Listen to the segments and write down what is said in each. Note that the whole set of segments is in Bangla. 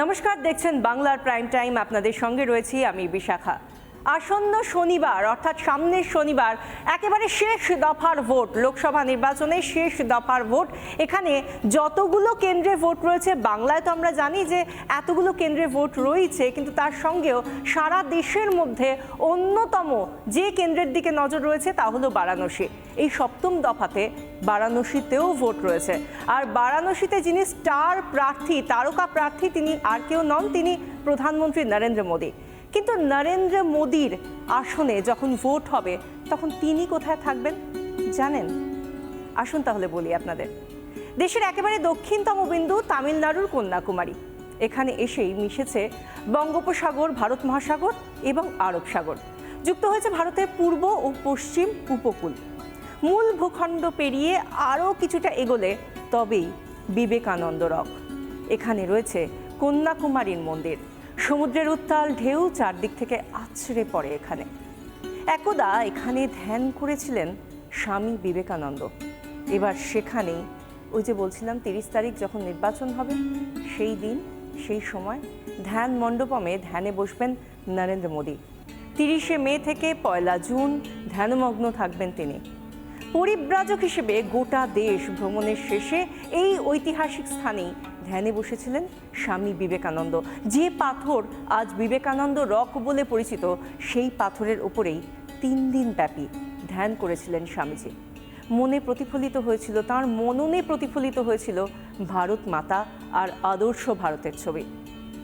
নমস্কার দেখছেন বাংলার প্রাইম টাইম। আপনাদের সঙ্গে রয়েছি আমি বিশাখা। আসন্ন শনিবার, অর্থাৎ সামনের শনিবার, একেবারে শেষ দফার ভোট, লোকসভা নির্বাচনে শেষ দফার ভোট। এখানে যতগুলো কেন্দ্রে ভোট রয়েছে, বাংলায় তো আমরা জানি যে এতগুলো কেন্দ্রে ভোট রয়েছে, কিন্তু তার সঙ্গেও সারা দেশের মধ্যে অন্যতম যে কেন্দ্রের দিকে নজর রয়েছে তা হলো বারাণসী। এই সপ্তম দফাতে বারাণসীতেও ভোট রয়েছে। আর বারাণসীতে যিনি স্টার প্রার্থী, তারকা প্রার্থী, তিনি আর কেউ নন, তিনি প্রধানমন্ত্রী নরেন্দ্র মোদী। কিন্তু নরেন্দ্র মোদীর আসনে যখন ভোট হবে, তখন তিনি কোথায় থাকবেন জানেন? আসুন তাহলে বলি আপনাদের। দেশের একেবারে দক্ষিণতম বিন্দু তামিলনাড়ুর কন্যাকুমারী। এখানে এসেই মিশেছে বঙ্গোপসাগর, ভারত মহাসাগর এবং আরব সাগর। যুক্ত হয়েছে ভারতের পূর্ব ও পশ্চিম উপকূল। মূল ভূখণ্ড পেরিয়ে আরও কিছুটা এগোলে তবেই বিবেকানন্দ রক। এখানে রয়েছে কন্যাকুমারীর মন্দির। সমুদ্রের উত্তাল ঢেউ চারদিক থেকে আছড়ে পড়ে এখানে। একদা এখানে ধ্যান করেছিলেন স্বামী বিবেকানন্দ। এবার সেখানেই ওই যে বলছিলাম তিরিশ তারিখ যখন নির্বাচন হবে, সেই দিন, সেই সময় ধ্যান মণ্ডপমে ধ্যানে বসবেন নরেন্দ্র মোদী। তিরিশে মে থেকে পয়লা জুন ধ্যানমগ্ন থাকবেন তিনি। পরিব্রাজক হিসেবে গোটা দেশ ভ্রমণের শেষে এই ঐতিহাসিক স্থানেই ধ্যানে বসেছিলেন স্বামী বিবেকানন্দ। যে পাথর আজ বিবেকানন্দ রক বলে পরিচিত, সেই পাথরের ওপরেই তিন দিন ব্যাপী ধ্যান করেছিলেন স্বামীজি। মনে প্রতিফলিত হয়েছিল, তার মননে প্রতিফলিত হয়েছিল ভারত মাতা আর আদর্শ ভারতের ছবি।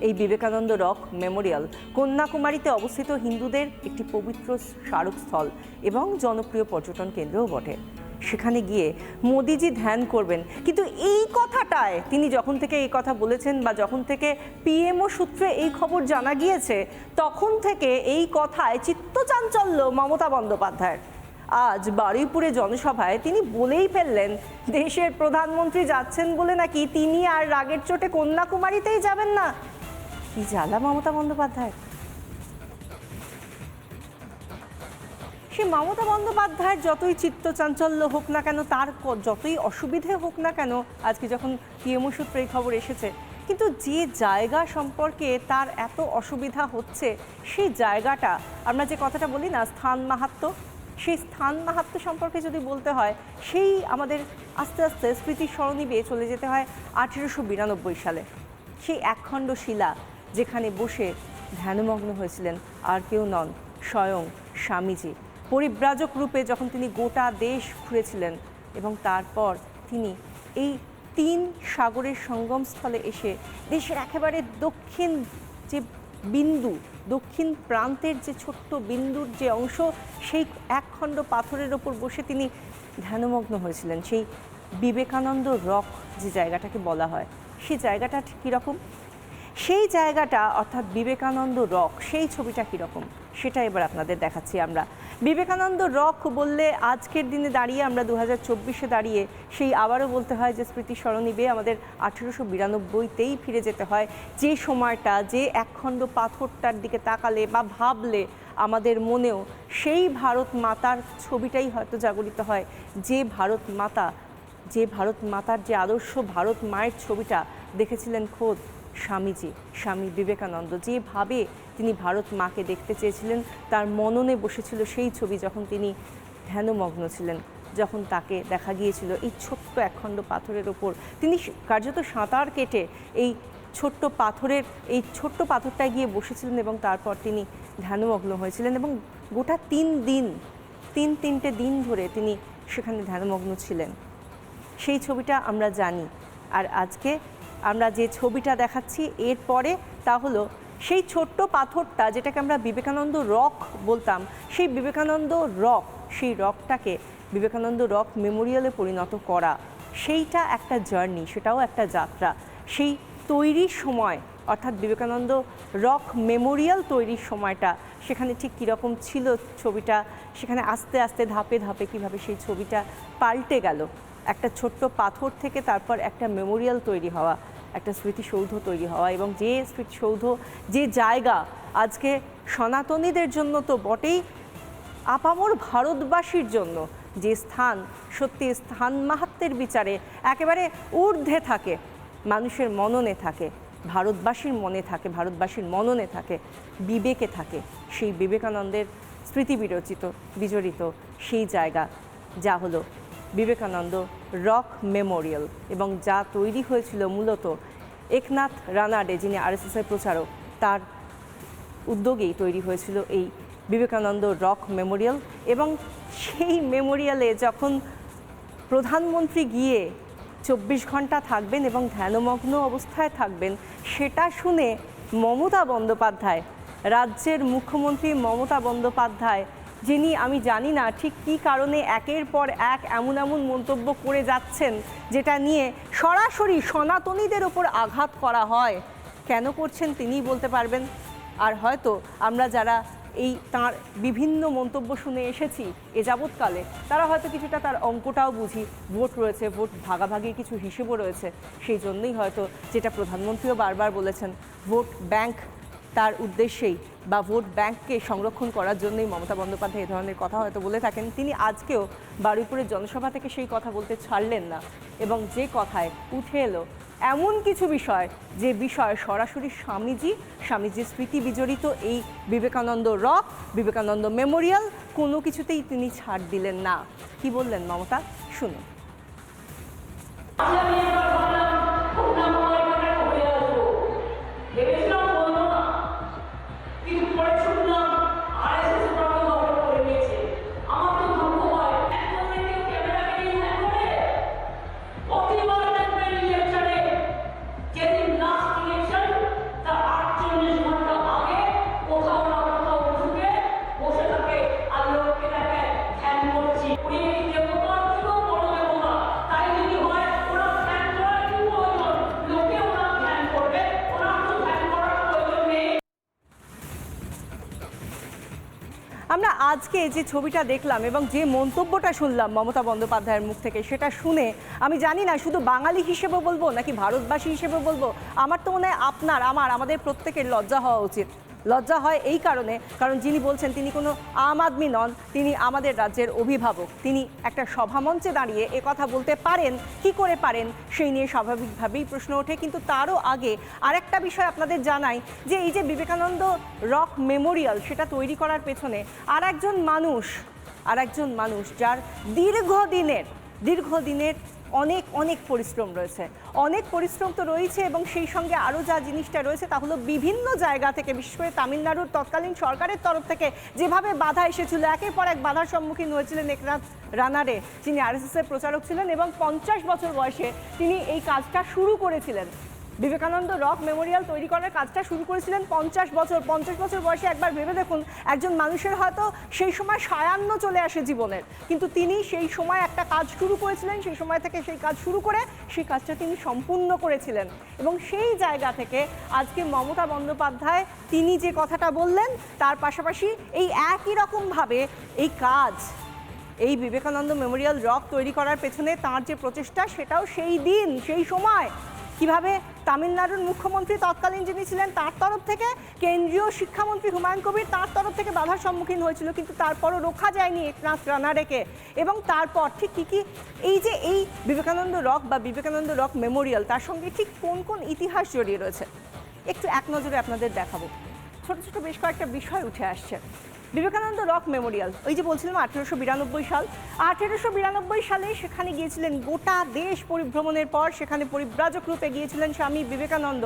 এই বিবেকানন্দ রক মেমোরিয়াল কন্যাকুমারীতে অবস্থিত হিন্দুদের একটি পবিত্র স্মারকস্থল এবং জনপ্রিয় পর্যটন কেন্দ্রও বটে। সেখানে গিয়ে মোদিজি ধ্যান করবেন। কিন্তু এই কথাটায় তিনি যখন থেকে এই কথা বলেছেন বা যখন থেকে পিএমও সূত্রে এই খবর জানা গিয়েছে, তখন থেকে এই কথায় চিত্তচাঞ্চল্য মমতা বন্দ্যোপাধ্যায়ের। আজ বারুইপুরে জনসভায় তিনি বলেই ফেললেন, দেশের প্রধানমন্ত্রী যাচ্ছেন বলে নাকি তিনি আর রাগের চোটে কন্যাকুমারীতেই যাবেন না? কি জ্বালা মমতা বন্দ্যোপাধ্যায় সে মমতা বন্দ্যোপাধ্যায়ের যতই চিত্তচাঞ্চল্য হোক না কেন, তার যতই অসুবিধে হোক না কেন, আজকে যখন পিএমও সূত্রে এই খবর এসেছে, কিন্তু যে জায়গা সম্পর্কে তার এত অসুবিধা হচ্ছে, সেই জায়গাটা, আমরা যে কথাটা বলি না, স্থান মাহাত্ম্য, সেই স্থান মাহাত্ম্য সম্পর্কে যদি বলতে হয়, সেই আমাদের আস্তে আস্তে স্মৃতির স্মরণী বেয়ে চলে যেতে হয় আঠেরোশো বিরানব্বই সালে। সেই একখণ্ড শিলা যেখানে বসে ধ্যানমগ্ন হয়েছিলেন আর কেউ নন, স্বয়ং স্বামীজি। পরিব্রাজক রূপে যখন তিনি গোটা দেশ ঘুরেছিলেন এবং তারপর তিনি এই তিন সাগরের সঙ্গমস্থলে এসে দেশের একেবারে দক্ষিণ যে বিন্দু, দক্ষিণ প্রান্তের যে ছোট্ট বিন্দুর যে অংশ, সেই একখণ্ড পাথরের ওপর বসে তিনি ধ্যানমগ্ন হয়েছিলেন। সেই বিবেকানন্দ রক যে জায়গাটাকে বলা হয় সেই জায়গাটা কীরকম? সেই জায়গাটা অর্থাৎ বিবেকানন্দ রক, সেই ছবিটা কীরকম? সেটা এবার আপনাদের দেখাচ্ছি আমরা। বিবেকানন্দ রক বললে, আজকের দিনে দাঁড়িয়ে আমরা দু হাজার চব্বিশে দাঁড়িয়ে সেই আবারও বলতে হয় যে স্মৃতি স্মরণীবে আমাদের আঠেরোশো বিরানব্বইতেই ফিরে যেতে হয়। যে সময়টা, যে একখণ্ড পাথরটার দিকে তাকালে বা ভাবলে আমাদের মনেও সেই ভারত মাতার ছবিটাই হয়তো জাগরিত হয়। যে ভারত মাতা, যে ভারত মাতার যে আদর্শ ভারত মায়ের ছবিটা দেখেছিলেন খোদ স্বামীজি, স্বামী বিবেকানন্দ যেভাবে তিনি ভারত মাকে দেখতে চেয়েছিলেন। তার মননে বসেছিল সেই ছবি যখন তিনি ধ্যানমগ্ন ছিলেন, যখন তাকে দেখা গিয়েছিল এই ছোট্ট একখণ্ড পাথরের ওপর। তিনি কার্যত সাঁতার কেটে এই ছোট্ট পাথরের, এই ছোট্ট পাথরটায় গিয়ে বসেছিলেন এবং তারপর তিনি ধ্যানমগ্ন হয়েছিলেন এবং গোটা তিন দিন, তিন তিনটে দিন ধরে তিনি সেখানে ধ্যানমগ্ন ছিলেন। সেই ছবিটা আমরা জানি। আর আজকে আমরা যে ছবিটা দেখাচ্ছি এরপরে তা হলো সেই ছোট্ট পাথরটা যেটাকে আমরা বিবেকানন্দ রক বলতাম, সেই বিবেকানন্দ রক, সেই রকটাকে বিবেকানন্দ রক মেমোরিয়ালে পরিণত করা, সেইটা একটা জার্নি, সেটাও একটা যাত্রা। সেই তৈরির সময়, অর্থাৎ বিবেকানন্দ রক মেমোরিয়াল তৈরির সময়টা, সেখানে ঠিক কীরকম ছিল ছবিটা, সেখানে আস্তে আস্তে ধাপে ধাপে কীভাবে সেই ছবিটা পাল্টে গেল একটা ছোট্ট পাথর থেকে তারপর একটা মেমোরিয়াল তৈরি হওয়া, একটা স্মৃতিসৌধ তৈরি হওয়া এবং যে স্মৃতিসৌধ, যে জায়গা আজকে সনাতনীদের জন্য তো বটেই, আপামর ভারতবাসীর জন্য যে স্থান, সত্যি স্থান মাহাত্মের বিচারে একেবারে ঊর্ধ্বে থাকে, মানুষের মননে থাকে, ভারতবাসীর মনে থাকে, ভারতবাসীর মননে থাকে, বিবেকে থাকে, সেই বিবেকানন্দের স্মৃতি বিরচিত, বিজড়িত সেই জায়গা, যা হলো বিবেকানন্দ রক মেমোরিয়াল এবং যা তৈরি হয়েছিল মূলত একনাথ রানাডে, যিনি আরএসএসের প্রচারক, তার উদ্যোগেই তৈরি হয়েছিল এই বিবেকানন্দ রক মেমোরিয়াল এবং সেই মেমোরিয়ালে যখন প্রধানমন্ত্রী গিয়ে চব্বিশ ঘণ্টা থাকবেন এবং ধ্যানমগ্ন অবস্থায় থাকবেন, সেটা শুনে মমতা বন্দ্যোপাধ্যায়, রাজ্যের মুখ্যমন্ত্রী মমতা বন্দ্যোপাধ্যায় যিনি, আমি জানি না ঠিক কী কারণে একের পর এক এমন এমন মন্তব্য করে যাচ্ছেন যেটা নিয়ে সরাসরি সনাতনীদের ওপর আঘাত করা হয়। কেন করছেন তিনিই বলতে পারবেন। আর হয়তো আমরা যারা এই তার বিভিন্ন মন্তব্য শুনে এসেছি এ যাবৎকালে, তারা হয়তো কিছুটা তার অঙ্কটাও বুঝি। ভোট রয়েছে, ভোট ভাগাভাগির কিছু হিসেবও রয়েছে। সেই জন্যই হয়তো যেটা প্রধানমন্ত্রীও বারবার বলেছেন, ভোট ব্যাংক তার উদ্দেশ্যেই বা ভোট ব্যাংককে সংরক্ষণ করার জন্যই মমতা বন্দ্যোপাধ্যায় এ ধরনের কথা হয়তো বলে থাকেন। তিনি আজকেও বারুইপুরের জনসভা থেকে সেই কথা বলতে ছাড়লেন না এবং যে কথায় উঠে এলো এমন কিছু বিষয়, যে বিষয় সরাসরি স্বামীজি, স্বামীজির স্মৃতি বিজড়িত এই বিবেকানন্দ রক, বিবেকানন্দ মেমোরিয়াল, কোনো কিছুতেই তিনি ছাড় দিলেন না। কি বললেন মমতা? শুনুন। আমরা আজকে যে ছবিটা দেখলাম এবং যে মন্তব্যটা শুনলাম মমতা বন্দ্যোপাধ্যায়ের মুখ থেকে, সেটা শুনে আমি জানি না, শুধু বাঙালি হিসেবে বলব নাকি ভারতবাসী হিসেবে বলব? আমার তো মনে হয় আপনার, আমার, আমাদের প্রত্যেকের লজ্জা হওয়া উচিত। লজ্জা হয় এই কারণে, কারণ যিনি বলছেন তিনি কোনো আম আদমি নন, তিনি আমাদের রাজ্যের অভিভাবক। তিনি একটা সভামঞ্চে দাঁড়িয়ে এ কথা বলতে পারেন, কি করে পারেন, সেই নিয়ে স্বাভাবিকভাবেই প্রশ্ন ওঠে। কিন্তু তারও আগে আরেকটা বিষয় আপনাদের জানাই, যে এই যে বিবেকানন্দ রক মেমোরিয়াল সেটা তৈরি করার পেছনে আর একজন মানুষ আর একজন মানুষ যার দীর্ঘদিনের দীর্ঘদিনের অনেক অনেক পরিশ্রম রয়েছে। অনেক পরিশ্রম তো রয়েছে এবং সেই সঙ্গে আরও যা জিনিসটা রয়েছে তা হলো বিভিন্ন জায়গা থেকে, বিশেষ করে তামিলনাড়ুর তৎকালীন সরকারের তরফ থেকে যেভাবে বাধা এসেছিল, একের পর এক বাধার সম্মুখীন হয়েছিলেন একনাথ রানারে, যিনি আরএসএসের প্রচারক ছিলেন এবং পঞ্চাশ বছর বয়সে তিনি এই কাজটা শুরু করেছিলেন। বিবেকানন্দ রক মেমোরিয়াল তৈরি করার কাজটা শুরু করেছিলেন পঞ্চাশ বছর পঞ্চাশ বছর বয়সে একবার ভেবে দেখুন, একজন মানুষের হয়তো সেই সময় সায়ান্ন চলে আসে জীবনের। কিন্তু তিনি সেই সময় একটা কাজ শুরু করেছিলেন, সেই সময় থেকে সেই কাজ শুরু করে সেই কাজটা তিনি সম্পূর্ণ করেছিলেন। এবং সেই জায়গা থেকে আজকে মমতা বন্দ্যোপাধ্যায় তিনি যে কথাটা বললেন, তার পাশাপাশি এই একই রকমভাবে এই কাজ, এই বিবেকানন্দ মেমোরিয়াল রক তৈরি করার পেছনে তার যে প্রচেষ্টা, সেটাও সেই দিন, সেই সময় কীভাবে তামিলনাড়ুর মুখ্যমন্ত্রী তৎকালীন যিনি ছিলেন, তার তরফ থেকে কেন্দ্রীয় শিক্ষামন্ত্রী হুমায়ুন কবির তার তরফ থেকে বাধার সম্মুখীন হয়েছিল, কিন্তু তারপরও রক্ষা যায়নি একনাথ রানারেকে এবং তারপর ঠিক কী কী এই যে এই বিবেকানন্দ রক বা বিবেকানন্দ রক মেমোরিয়াল, তার সঙ্গে ঠিক কোন কোন ইতিহাস জড়িয়ে রয়েছে? একটু এক নজরে আপনাদের দেখাবো। ছোট ছোট বেশ কয়েকটা বিষয় উঠে আসছে। বিবেকানন্দ রক মেমোরিয়াল, ওই যে বলছিলাম আঠেরোশো বিরানব্বই সাল। আঠেরোশো বিরানব্বই সালে সেখানে গিয়েছিলেন গোটা দেশ পরিভ্রমণের পর, সেখানে পরিব্রাজক রূপে গিয়েছিলেন স্বামী বিবেকানন্দ।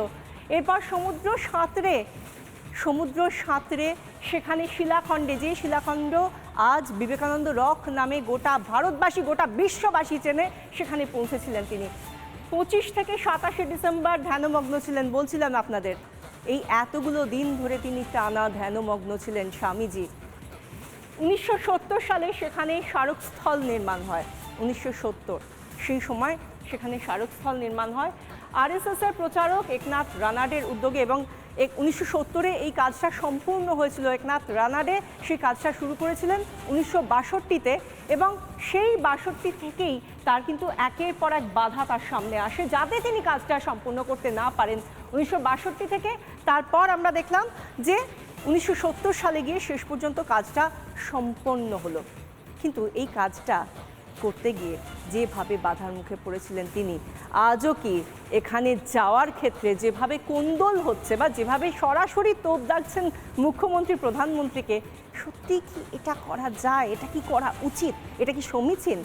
এরপর সমুদ্র সাঁতরে সমুদ্র সাঁতরে সেখানে শিলাখণ্ডে, যে শিলাখণ্ড আজ বিবেকানন্দ রক নামে গোটা ভারতবাসী, গোটা বিশ্ববাসী চেনে, সেখানে পৌঁছেছিলেন তিনি। পঁচিশ থেকে সাতাশে ডিসেম্বর ধ্যানমগ্ন ছিলেন, বলছিলাম আপনাদের। এই এতগুলো দিন ধরে তিনি টানা ধ্যানমগ্ন ছিলেন স্বামীজি। উনিশশো সত্তর সালে সেখানে স্মারকস্থল নির্মাণ হয়, উনিশশো সত্তর। সেই সময় সেখানে স্মারকস্থল নির্মাণ হয়। আরএসএসের প্রচারক একনাথ রানাডের উদ্যোগে এবং এক উনিশশো সত্তরে এই কাজটা সম্পূর্ণ হয়েছিল একনাথ রানাডে। সেই কাজটা শুরু করেছিলেন উনিশশো বাষট্টিতে এবং সেই বাষট্টি থেকেই তার কিন্তু একের পর এক বাধা তার সামনে আসে, যাতে তিনি কাজটা সম্পূর্ণ করতে না পারেন উনিশশো বাষট্টি থেকে। তারপর আমরা দেখলাম যে উনিশশো সত্তর সালে গিয়ে শেষ পর্যন্ত কাজটা সম্পন্ন হলো। কিন্তু এই কাজটা করতে গিয়ে যেভাবে বাধার মুখে পড়েছিলেন তিনি, আজও কি এখানে যাওয়ার ক্ষেত্রে যেভাবে কোন্দল হচ্ছে বা যেভাবে সরাসরি তোপ দাগছেন মুখ্যমন্ত্রী, প্রধানমন্ত্রীকে সত্যি কি এটা করা যায়? এটা কি করা উচিত? এটা কি সমীচীন?